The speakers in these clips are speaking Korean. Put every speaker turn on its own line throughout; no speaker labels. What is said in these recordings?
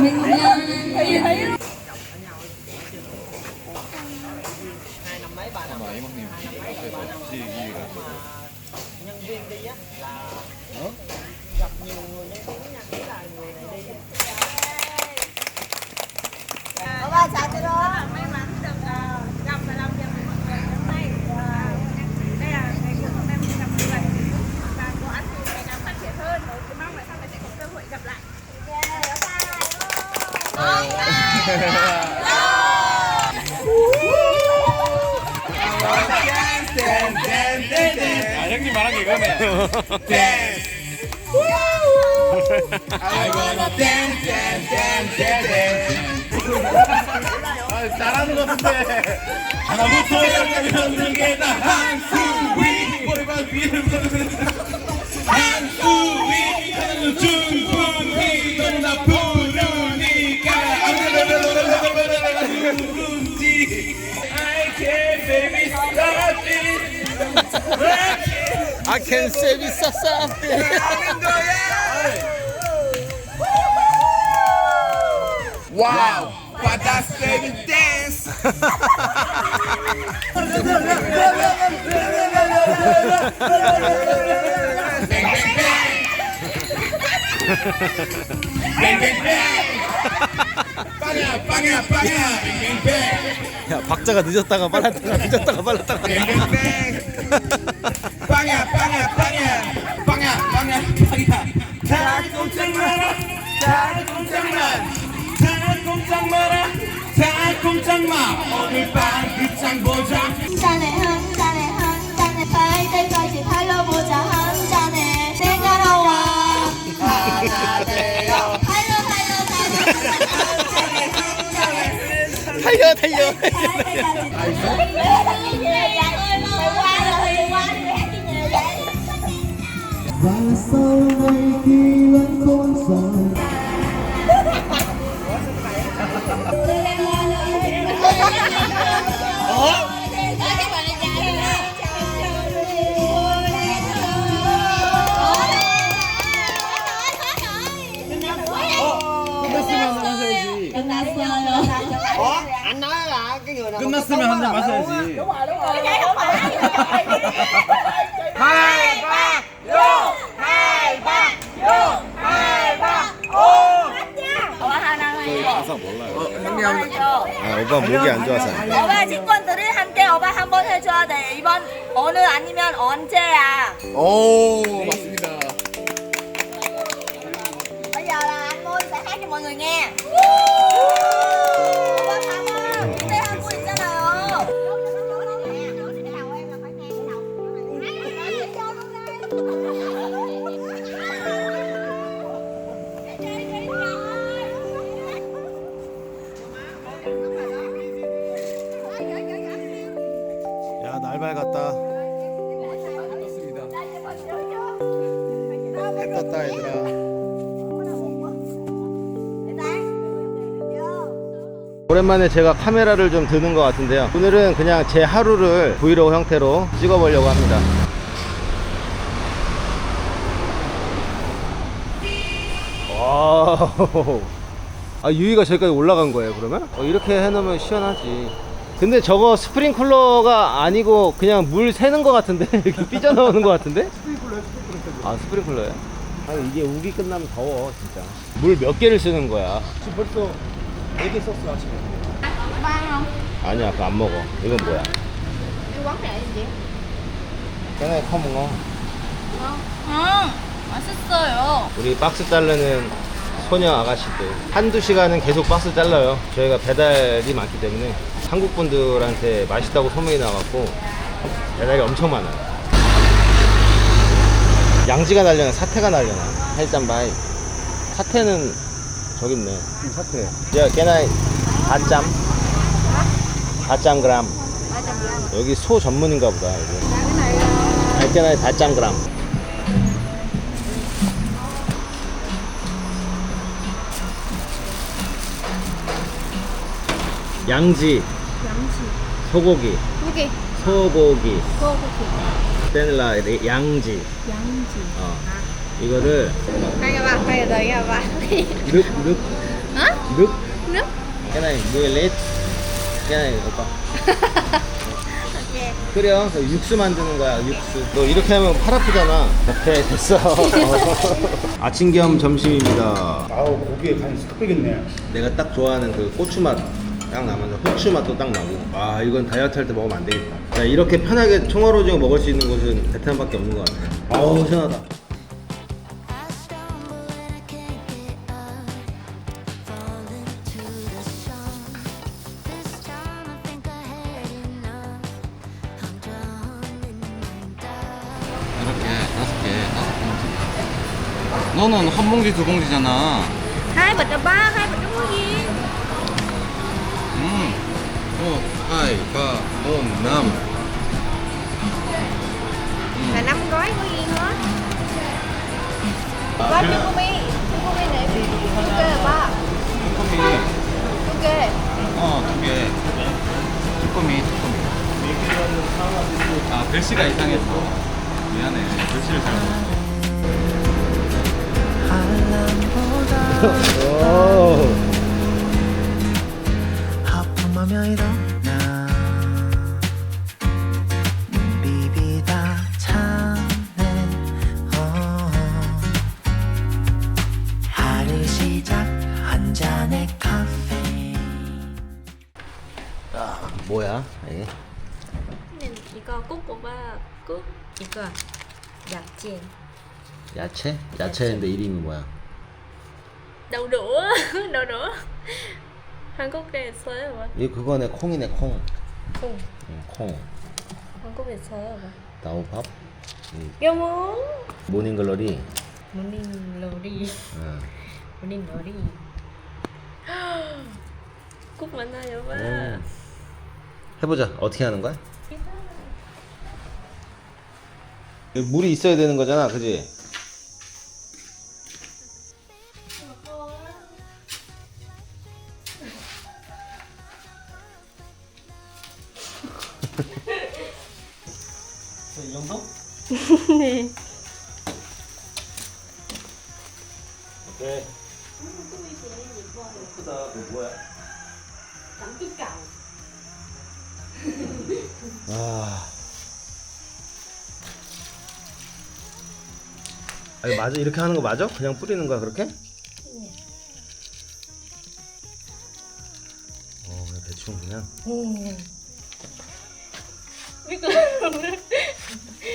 明天可以。 이거네. 댄스. I wanna dance, dance, dance, dance. 아, 잘하는 것 같은데. 하나부터 열까지 흔드는 게다 한수 위. 머리만 위를 한수 위. 하나는 충분히 너무나 부르니까. 누군지. I can't baby stop it.
I can save you something.
Wow, but that's baby dance. bang, bang, bang. bang, bang, bang. 빵야, 빵야, 빵야. bang, bang, bang.
야 박자가 늦었다가 빨랐다가 늦었다가 빨랐다가.
bang, bang, bang. 빵야, 빵야, 빵야. 빵야, 빵야, 빵야. 다 꼼짝 마라. 다 꼼짝 마. 다 꼼짝 마라. 다 꼼짝 마. 오늘 밤 끝장 보자.
한 잔에 한 잔에 한 잔에 달 때까지 달려보자 한 잔에 내가 나와 하나 되어 달려 달려 달려 한 잔에 한 잔에
달려 달려.
달 때까지 달려 양을 먹어
sau này khi vẫn khôn rồi
끝났으면 한잔 마셔야지.
가사 몰라요. 아 오빠 목이 안 좋아서.
어바 친구들이 함께 어바 한번 해줘야 돼 이번 오늘 아니면 언제야
오, 맞습니다.
bây giờ là anh Môi sẽ hát cho mọi người nghe
오랜만에 제가 카메라를 좀 드는 것 같은데요. 오늘은 그냥 제 하루를 브이로그 형태로 찍어보려고 합니다. 와, 아 유이가 저기까지 올라간 거예요 그러면? 어, 이렇게 해놓으면 시원하지. 근데 저거 스프링쿨러가 아니고 그냥 물 새는 것 같은데 이렇게 삐져나오는 것 같은데? 아 스프링쿨러야? 아 이게 우기 끝나면 더워 진짜. 물 몇 개를 쓰는 거야? 지금 벌써 4개 썼어 아침에. 아니야 그거 안 먹어. 이건 뭐야? 깨나이 커먹어.
응 맛있어요
우리 박스 자르는 소녀 아가씨들 한두 시간은 계속 박스 잘라요 저희가 배달이 많기 때문에 한국 분들한테 맛있다고 소문이 나갖고 배달이 엄청 많아요 양지가 날려나 사태가 날려나 헬잠바이 사태는 저기 있네. 사태. 야 깨나이 4짬 4짬 그람 여기 소 전문인가 보다 여기. 아, 깨나이 4짬 그람 양지, 소고기,
고기.
소고기,
소고기.
스텔라 양지.
양지.
어. 이거를
đấy à bạn.
륵, 륵,
Hả?
륵.
Nước.
cái này người lết. cái này 오빠.
Ok.
끓여. 그래서 육수 만드는 거야, 육수. 너 이렇게 하면 팔 아프잖아. 오케이, 됐어. 아침 겸 점심입니다.
아우 고기에 간이 싹 배겠네
내가 딱 좋아하는 그 고추 맛 딱 나면서 후추 맛도 딱 나고 아 이건 다이어트 할 때 먹으면 안 되겠다 자 이렇게 편하게 청화로징어 먹을 수 있는 곳은 베트남밖에 없는 것 같아 아우 시원하다
너는 한 봉지, 두 봉지잖아.
Bịch đúng không gì?
음. 어, 하이, 가, 온, 남.
Là năm gói có gì hết? Ba chukumi, chukumi này chukê là ba,
쭈꾸미.
chukê.
어, 두 개. 쭈꾸미, 쭈꾸미. 아, 글씨가 이상해서. 미안해. 글씨를 잘 못.
일어나 비비다 어. 하루 시작 한 잔의 카페
뭐야 이게
이거 꾹꾹 이거 야채.
야채? 야채인데 이름이 뭐야
đậu đũa đậu đũa 한국에 있어요
뭐이 그거네 콩이네
콩콩
응, 콩
한국에 있어요 뭐
나무밥
여모
모닝글러리
모닝 로리
응.
모닝 로리 꼭 만나요 봐
음. 해보자 어떻게 하는 거야? 물이 있어야 되는 거잖아 그지?
네
오케이 그 뭐야? 아. 아니 맞아 이렇게 하는 거 맞아? 그냥 뿌리는 거야 그렇게? 어 그냥 대충 그냥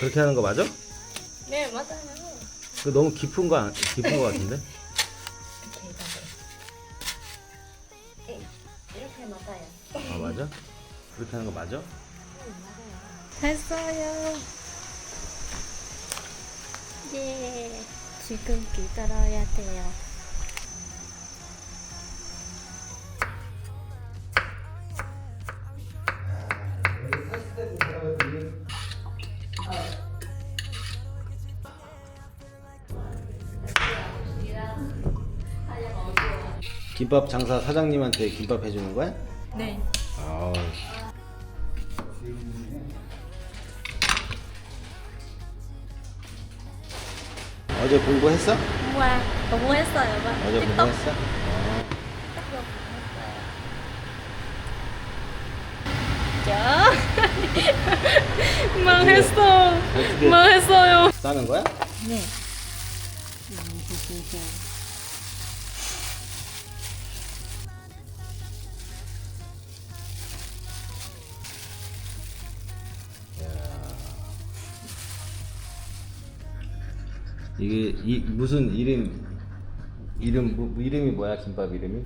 그렇게 하는 거 맞아?
네 맞아요
그 너무 깊은 거 안- 깊은 거 같은데?
이렇게 맞아요
아 맞아? 그렇게 하는 거 맞아?
했어요 예 지금 기다려야 돼요
김밥 장사 사장님한테 김밥 해주는 거야?
네.
아 어제 공부했어?
와 공부했어요 봐
어제 공부했어?
자 망했어. 망했어요.
싸는 거야?
네
이게 이 무슨 이름 이름 뭐, 이름이 뭐야 김밥 이름이?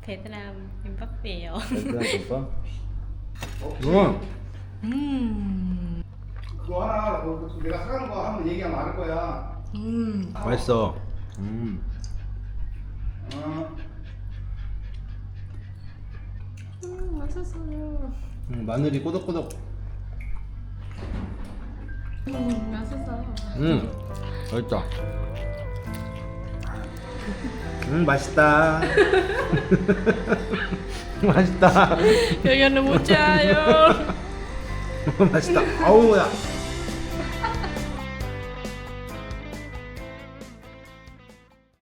베트남 김밥이에요
베트남 김밥? 응.
그거 하나 그- 그 내가 사간 거 한번 얘기하면 알 거야
맛있어. 음.
어.
음 맛있어요
음, 마늘이 꼬덕꼬덕.
음 맛있어요
음. 맛있다. 음 맛있다. 맛있다.
여기는 못 자요
맛있다. 아우 야.